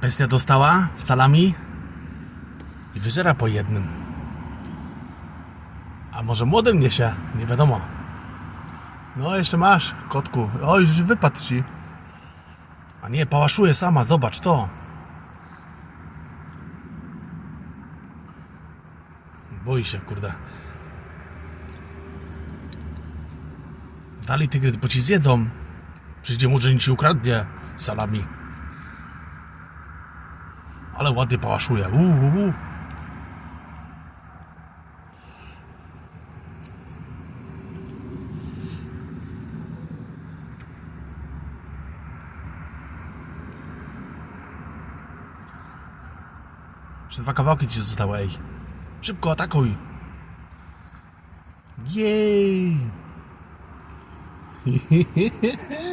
Bestia dostała salami i wyżera po jednym. A może młodym niesie? Nie wiadomo. No, jeszcze masz, kotku. O, już wypadł ci. A nie, pałaszuje sama, zobacz to. Boi się, kurde. Dalej tygrys, bo ci zjedzą. Przyjdzie murzyn i ci ukradnie salami. Ale ładnie pałaszuje. Uuu, uuu. Jeszcze dwa kawałki ci zostały, ej. Szybko atakuj. Jej.